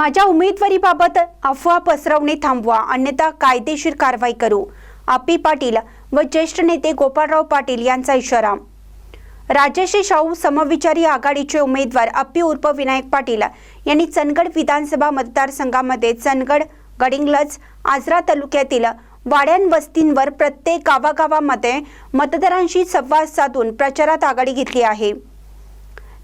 माझ्या उमेदवारीबाबत अफवा पसरवणे थांबवा अन्यथा कायदेशीर कारवाई करू. आपी पाटील व ज्येष्ठ नेते गोपाळराव पाटील यांचा इशारा. राजश्री शाहू समविचारी आघाडीचे उमेदवार अप्पी उर्फ विनायक पाटील यांनी चंदगड विधानसभा मतदारसंघामध्ये चंदगड गडिंगलज आजरा तालुक्यातील वाड्यान वस्तींवर प्रत्येक गावागावामध्ये मतदारांशी संवाद साधून प्रचारात आघाडी घेतली आहे.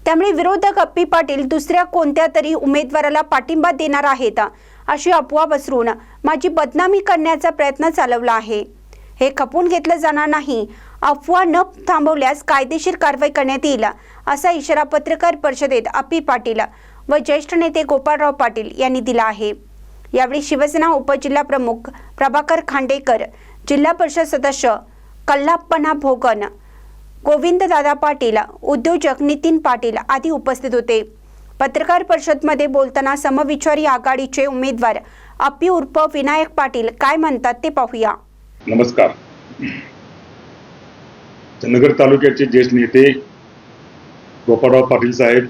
त्यामुळे विरोधक अप्पी पाटील दुसऱ्या कोणत्या तरी उमेदवाराला पाठिंबा देणार आहेत अशी अफवा पसरून माझी बदनामी करण्याचा प्रयत्न चालवला आहे. हे खपून घेतलं जाणार नाही. अफवा न थांबवल्यास कायदेशीर कारवाई करण्यात येईल असा इशारा पत्रकार परिषदेत अप्पी पाटील व ज्येष्ठ नेते गोपाळराव पाटील यांनी दिला आहे. यावेळी शिवसेना उपजिल्हा प्रमुख प्रभाकर खांडेकर जिल्हा परिषद सदस्य कल्लाप्पना भोगन गोविंददादा पाटील उद्योजक नितीन पाटील आदी उपस्थित होते. पत्रकार परिषदमध्ये बोलताना समविचारी आघाडीचे उमेदवार अप्पी उर्फ विनायक पाटील काय म्हणतात ते पाहूया. नमस्कार. चंदगड तालुक्याचे ज्येष्ठ नेते गोपाळराव पाटील साहेब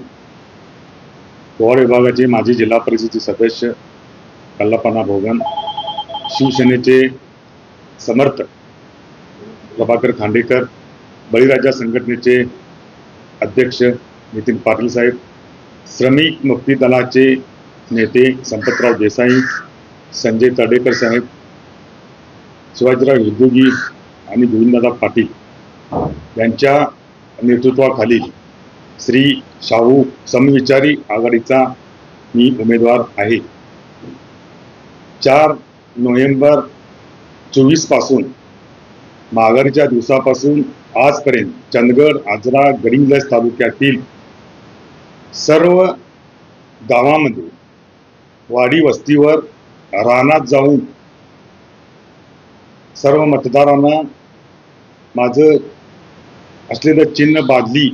पोवाड विभागाचे माजी जिल्हा परिषदेचे सदस्य कल्लापना भोगन शिवसेनेचे समर्थ प्रभाकर खांडेकर बळीराजा संघटनेचे अध्यक्ष नितीन पाटील साहेब श्रमिक मुक्ती दलाचे नेते संपतराव देसाई संजय तडेकर साहेब शिवाजीराव हिंदुगी आणि गोविंददादा पाटील यांच्या नेतृत्वाखाली श्री शाहू समविचारी आघाडीचा मी उमेदवार आहे. चार नोव्हेंबर चोवीसपासून माघारीच्या दिवसापासून आजपर्यंत चंदगड आजरा गडिंग्लज तालुक्यातील सर्व गावामध्ये वाडी वस्तीवर रानात जाऊन सर्व मतदारांना माझं असलेलं चिन्ह बादली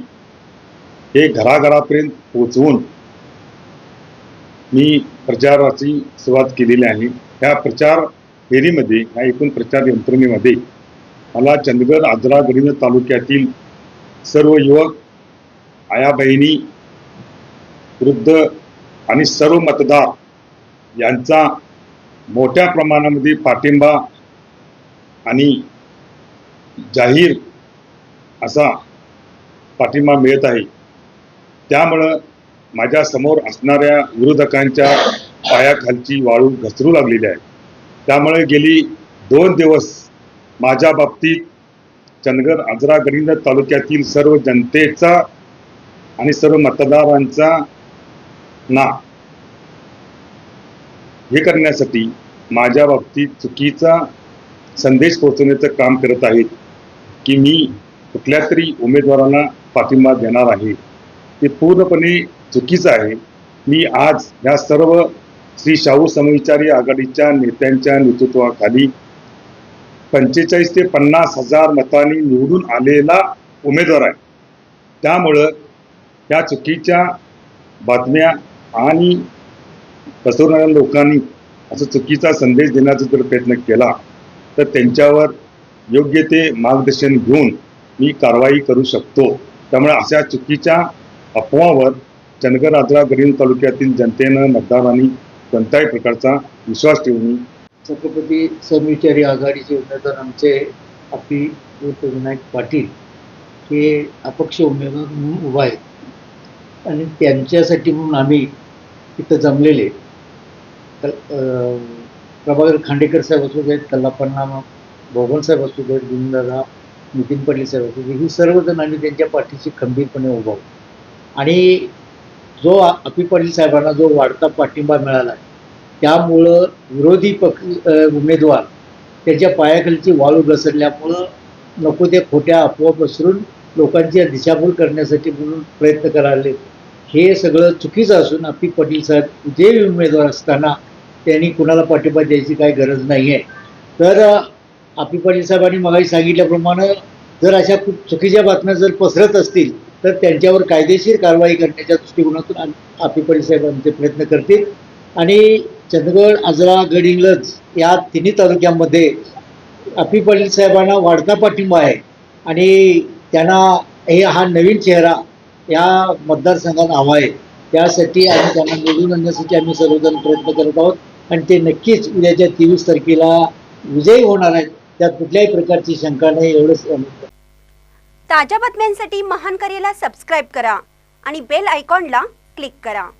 हे घराघरापर्यंत पोचवून मी प्रचाराची सुरुवात केलेली आहे. ह्या प्रचार फेरीमध्ये ह्या एकूण प्रचार यंत्रणेमध्ये मला चंदगड आजरा गडिंग तालुक्यातील सर्व युवक आया बहिणी वृद्ध आणि सर्व मतदार यांचा मोठ्या प्रमाणामध्ये पाठिंबा आणि जाहीर असा पाठिंबा मिळत आहे. त्यामुळं माझ्यासमोर असणाऱ्या विरोधकांच्या पायाखालची वाळू घसरू लागलेली आहे. त्यामुळे गेली दोन दिवस माझ्या बाबतीत चंदगड आजरा गडिंद तालुक्यातील सर्व जनतेचा आणि सर्व मतदारांचा ना. हे करण्यासाठी माझ्या बाबतीत चुकीचा संदेश पोहोचवण्याचं काम करत आहेत की मी कुठल्या तरी उमेदवारांना पाठिंबा देणार आहे. ते पूर्णपणे चुकीचं आहे. मी आज या सर्व श्री शाहू समविचारी आघाडीच्या नेत्यांच्या नेतृत्वाखाली पंचेचाळीस ते पन्नास हजार मतांनी निवडून आलेला उमेदवार आहे. त्यामुळं या चुकीच्या बातम्या आणि पसरवणाऱ्या लोकांनी असं चुकीचा संदेश देण्याचा जर प्रयत्न केला तर त्यांच्यावर योग्य ते मार्गदर्शन घेऊन मी कारवाई करू शकतो. त्यामुळे अशा चुकीच्या अफवावर चंदगड आजरा गरीब तालुक्यातील जनतेनं मतदारांनी कोणत्याही प्रकारचा विश्वास ठेवून छत्रपती समविचारी आघाडीचे उमेदवार आमचे आपी विनायक पाटील हे अपक्ष उमेदवार म्हणून उभा आहेत. आणि त्यांच्यासाठी म्हणून आम्ही इथं जमलेले प्रभाकर खांडेकर साहेब असू देत कल्लापन्ना भोगन साहेब असू देत गोविंदादा नितीन पाटील साहेब असू देत ही सर्वजण आम्ही त्यांच्या पाठीशी खंबीरपणे उभा आणि जो अपी पाटील साहेबांना जो वाढता पाठिंबा मिळाला आहे त्यामुळं विरोधी पक्ष उमेदवार त्याच्या पायाखालची वाळू घसरल्यामुळं नको त्या खोट्या अफवा पसरून लोकांची दिशाभूल करण्यासाठी म्हणून प्रयत्न करायले. हे सगळं चुकीचं असून आपी पाटील साहेब जे उमेदवार असताना त्यांनी कुणाला पाठिंबा द्यायची काही गरज नाही आहे तर आपी पाटील साहेबांनी मगाही सांगितल्याप्रमाणे जर अशा खूप चुकीच्या बातम्या जर पसरत असतील तर त्यांच्यावर कायदेशीर कारवाई करण्याच्या दृष्टिकोनातून आपी पाटील साहेब आमचे प्रयत्न करतील. आणि चंदगड आजरा गडिंग्लज या तिन्ही तालुक्यामध्ये अपी पाटील साहेबांना वाढता पाठिंबा आहे. आणि त्यांना हे हा नवीन चेहरा या मतदारसंघात हवा आहे. त्यासाठी आम्ही त्यांना निवडून आणण्यासाठी आम्ही सर्वजण प्रयत्न करत आहोत. आणि ते नक्कीच उद्याच्या तेवीस तारखेला विजयी होणार आहेत. त्यात कुठल्याही प्रकारची शंका नाही एवढंच ताज्या बातम्यांसाठी महान करेला सबस्क्राईब करा आणि बेल आयकॉनला क्लिक करा.